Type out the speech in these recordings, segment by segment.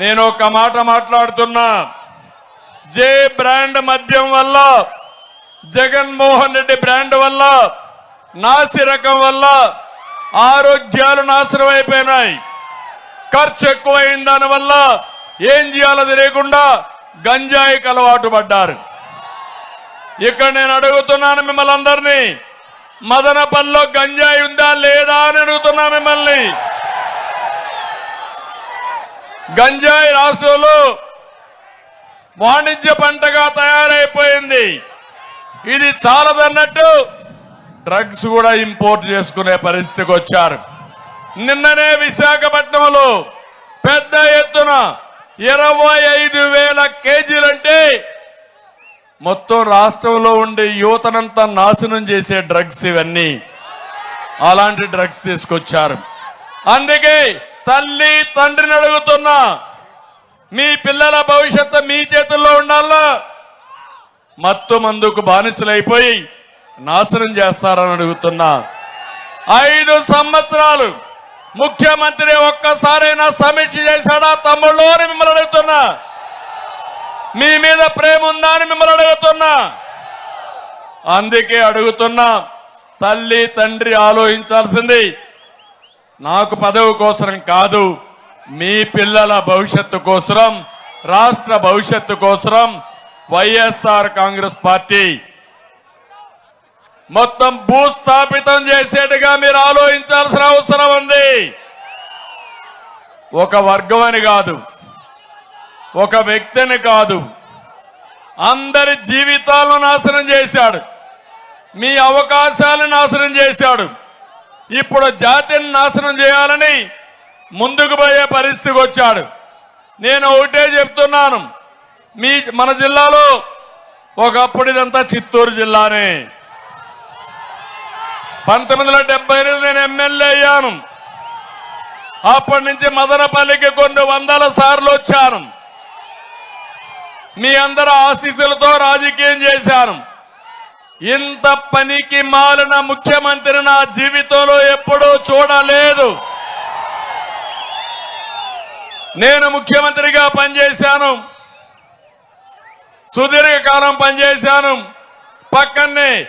నేను ఒక మాట మాట్లాడుతున్నా. జే బ్రాండ్ మద్యం వల్ల జగన్మోహన్ రెడ్డి బ్రాండ్ వల్ల నాసి రకం వల్ల ఆరోగ్యాలు నాశనం అయిపోయినాయి. ఖర్చు ఎక్కువైన దాని వల్ల ఏం చేయాలో తెలియకుండా గంజాయికి అలవాటు పడ్డారు. ఇక్కడ నేను అడుగుతున్నాను మిమ్మల్ని అందరినీ మదనపల్లిలో గంజాయి ఉందా లేదా అని అడుగుతున్నా మిమ్మల్ని. గంజాయి రాష్ట్రంలో వాణిజ్య పంటగా తయారైపోయింది. ఇది చాలదన్నట్టు డ్రగ్స్ కూడా ఇంపోర్ట్ చేసుకునే పరిస్థితికి వచ్చారు. నిన్ననే విశాఖపట్నంలో పెద్ద ఎత్తున ఇరవై ఐదు వేల కేజీలంటే మొత్తం రాష్ట్రంలో ఉండే యువతనంతా నాశనం చేసే డ్రగ్స్ ఇవన్నీ. అలాంటి డ్రగ్స్ తీసుకొచ్చారు. అందుకే తల్లి తండ్రిని అడుగుతున్నా మీ పిల్లల భవిష్యత్తు మీ చేతుల్లో ఉండాలా? మత్తు మందుకు బానిసలైపోయి నాశనం చేస్తారని అడుగుతున్నా. ఐదు సంవత్సరాలు ముఖ్యమంత్రి ఒక్కసారైనా సమీక్ష చేశాడా? తమ్ముళ్ళు అని మిమ్మల్ని అడుగుతున్నా. మీ మీద ప్రేమ ఉందా అని మిమ్మల్ని అడుగుతున్నా. అందుకే అడుగుతున్నా తల్లి తండ్రి ఆలోచించాల్సింది నాకు పదవి కోసం కాదు. మీ పిల్లల భవిష్యత్తు కోసం రాష్ట్ర భవిష్యత్తు కోసం వైఎస్ఆర్ కాంగ్రెస్ పార్టీ. మొత్తం భూస్థాపితం చేసేట్టుగా మీరు ఆలోచించాల్సిన అవసరం ఉంది. ఒక వర్గం అని కాదు ఒక వ్యక్తిని కాదు. అందరి జీవితాలను నాశనం చేశాడు. మీ అవకాశాలను నాశనం చేశాడు. ఇప్పుడు జాతిని నాశనం చేయాలని ముందుకు పోయే పరిస్థితికి వచ్చాడు. నేను ఒకటే చెప్తున్నాను. మీ మన జిల్లాలో ఒకప్పుడు ఇదంతా చిత్తూరు జిల్లానే. పంతొమ్మిది వందల డెబ్బై నేను ఎమ్మెల్యే అయ్యాను. అప్పటి నుంచి మదనపల్లికి కొన్ని వందల సార్లు వచ్చాను. మీ అందరి ఆశీస్సులతో రాజకీయం చేశాను. ఇంత పనికి మాలిన ముఖ్యమంత్రి నా జీవితంలో ఎప్పుడూ చూడలేదు. నేను ముఖ్యమంత్రిగా పనిచేశాను. సుదీర్ఘకాలం పనిచేశాను. పక్కనే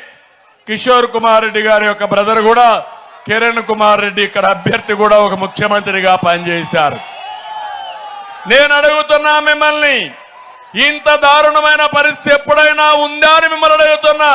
కిషోర్ కుమార్ రెడ్డి గారి యొక్క బ్రదర్ కూడా కిరణ్ కుమార్ రెడ్డి ఇక్కడ అభ్యర్థి కూడా ఒక ముఖ్యమంత్రిగా పనిచేశారు. నేను అడుగుతున్నా మిమ్మల్ని ఇంత దారుణమైన పరిస్థితి ఎప్పుడైనా ఉందా అని మిమ్మల్ని అడుగుతున్నా.